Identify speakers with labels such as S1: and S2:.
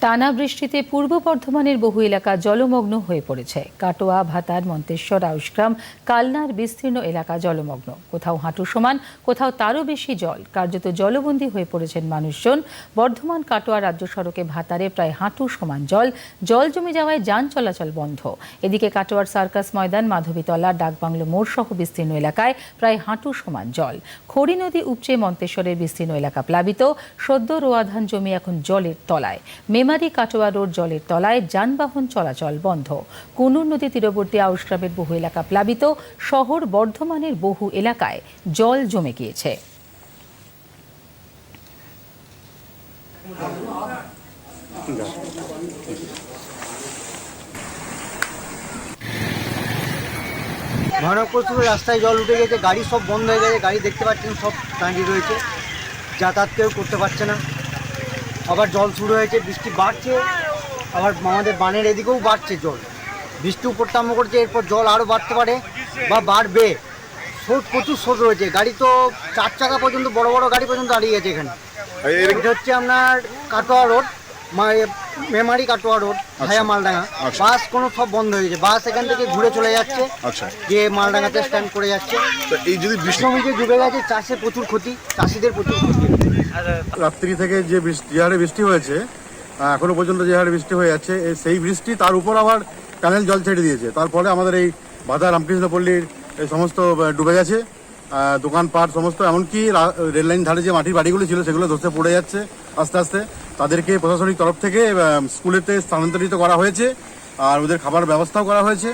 S1: টানা বৃষ্টিতে পূর্ব বর্ধমানের বহু এলাকা জলমগ্ন হয়ে পড়েছে। কাটোয়া, ভাতার, মন্তেশ্বর আউশগ্রাম কালনার বিস্তীর্ণ এলাকা জলমগ্ন। কোথাও হাঁটু সমান, কোথাও তারও বেশি জল। কার্যত জলবন্দী হয়ে পড়েছেন মানুষজন। বর্ধমান, কাটোয়া রাজ্য সড়কে ভাতারে প্রায় হাঁটু সমান জল। জল জমে যাওয়ায় যান চলাচল বন্ধ। এদিকে কাটোয়ার সার্কাস ময়দান, মাধবীতলা, ডাকবাংলো মোড় সহ বিস্তীর্ণ এলাকায় প্রায় হাঁটু সমান জল। খড়ি নদী উপচে মন্তেশ্বরের বিস্তীর্ণ এলাকা প্লাবিত। সদ্য রোয়াধান জমি এখন জলের তলায়। মেমারি কাটোয়া রোড জলের তলায় যানবাহন চলাচল বন্ধ। কুনুর নদী তীরবর্তী আউশগ্রামের বহু এলাকা প্লাবিত। শহর বর্ধমানের বহু এলাকায় জল জমে গিয়েছে।
S2: ভয়ানক রাস্তায় জল উঠে গেছে গাড়ি সব বন্ধ হয়ে গেছে, গাড়ি দেখতে পাচ্ছেন সব দাঁড়িয়ে রয়েছে। যাতায়াত কেউ করতে পারছে না। আবার জল শুরু হয়েছে বৃষ্টি বাড়ছে আবার আমাদের বানের এদিকেও বাড়ছে জল। বৃষ্টি উপরটাম্য করছে এরপর জল আরও বাড়তে পারে বা বাড়বে। স্রোত প্রচুর স্রোত রয়েছে। গাড়ি তো চার চাকা পর্যন্ত বড় বড় গাড়ি পর্যন্ত দাঁড়িয়ে গেছে এখানে। এটা হচ্ছে আপনার কাটোয়া রোড মা- মেমারি কাটোয়া রোড ভায়া মালডাঙ্গা।
S3: আচ্ছা।
S2: বাস কোনো সব বন্ধ হয়ে গেছে। বাস এখান থেকে ঘুরে চলে যাচ্ছে।
S3: আচ্ছা।
S2: যে মালডাঙ্গাতে স্ট্যান্ড করে যাচ্ছে।
S3: এই যদি বৃষ্টি
S2: ডুবে গেছে চাষে প্রচুর ক্ষতি চাষিদের প্রচুর ক্ষতি।
S4: রাত্রি থেকে যে বৃষ্টি যে হারে বৃষ্টি হয়েছে এখনও পর্যন্ত যে হারে বৃষ্টি হয়ে যাচ্ছে সেই বৃষ্টি তার উপর আবার ক্যানেল জল ছেড়ে দিয়েছে। তারপরে আমাদের এই বাধা রামকৃষ্ণ পল্লীর এই সমস্ত ডুবে গেছে। দোকানপাট সমস্ত এমনকি রেললাইন ধারে যে মাটির বাড়িগুলো ছিল সেগুলো ধসে পড়ে যাচ্ছে আস্তে আস্তে। তাদেরকে প্রশাসনিক তরফ থেকে স্কুলেতে স্থানান্তরিত করা হয়েছে। আর ওদের খাবার ব্যবস্থাও করা হয়েছে।